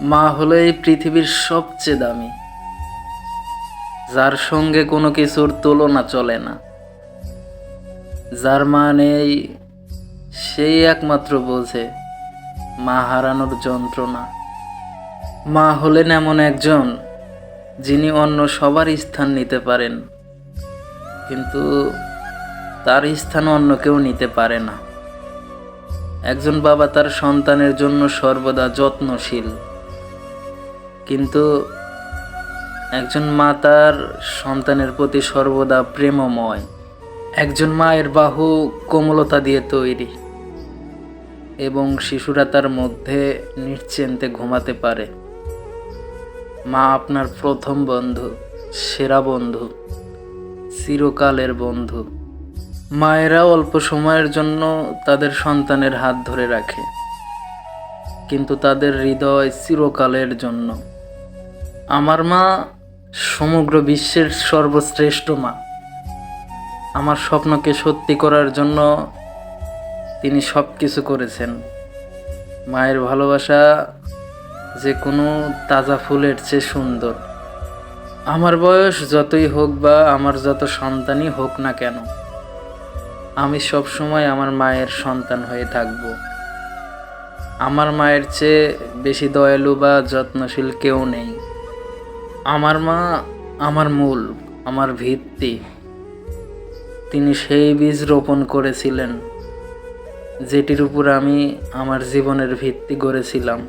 মা হলো এই পৃথিবীর সবচেয়ে দামি। যার সঙ্গে কোনো কিছুর তুলনা চলে না। যার মা নেই, সেই একমাত্র বোঝে, মা হারানোর যন্ত্রণা। মা হলেন এমন একজন যিনি অন্য সবার স্থান নিতে পারেন, কিন্তু তার স্থান অন্য কেউ নিতে পারে না। একজন বাবা তার সন্তানের জন্য সর্বদা যত্নশীল। কিন্তু একজন মা তার সন্তানের প্রতি সর্বদা প্রেমময়। একজন মায়ের বাহু কোমলতা দিয়ে তৈরি এবং শিশুরা তার মধ্যে নিশ্চিন্তে ঘুমাতে পারে। মা আপনার প্রথম বন্ধু, সেরা বন্ধু, চিরকালের বন্ধু। মায়েরা অল্প সময়ের জন্য তাদের সন্তানের হাত ধরে রাখে, কিন্তু তাদের হৃদয় চিরকালের জন্য। আমার মা সমগ্র বিশ্বের সর্বশ্রেষ্ঠ মা। আমার স্বপ্নকে সত্যি করার জন্য তিনি সব কিছু করেছেন। মায়ের ভালোবাসা যে কোনো তাজা ফুলের চেয়ে সুন্দর। আমার বয়স যতই হোক বা আমার যত সন্তানই হোক না কেন, আমি সব সময় আমার মায়ের সন্তান হয়ে থাকব। আমার মায়ের চেয়ে বেশি দয়ালু বা যত্নশীল কেউ নেই। আমার মা, আমার মূল, আমার ভিত্তি। তিনি সেই বীজ রোপণ করেছিলেন, যেটির উপর আমি আমার জীবনের ভিত্তি গড়েছিলাম।